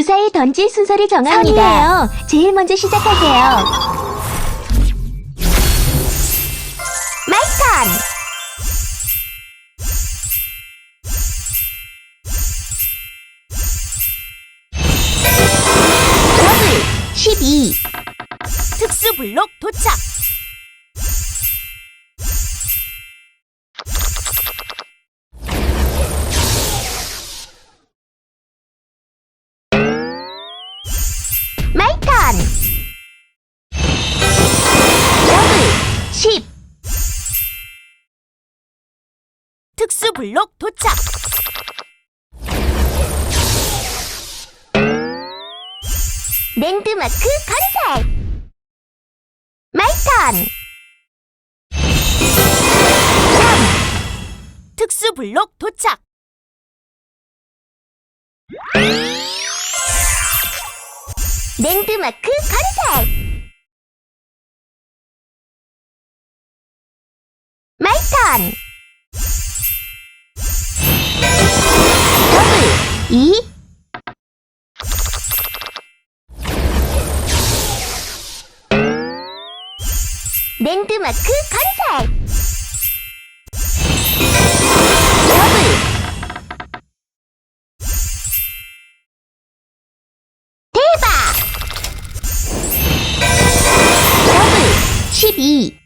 주사위 던질 순서를 정합니다. 제일 먼저 시작하세요. 마이 턴! 더블 12 특수 블록 도착. 특수 블록 도착. 랜드마크 건설 마이턴. 특수 블록 도착. 랜드마크 건설 마이턴 2 랜드마크 건설 더블 대박! 더블 12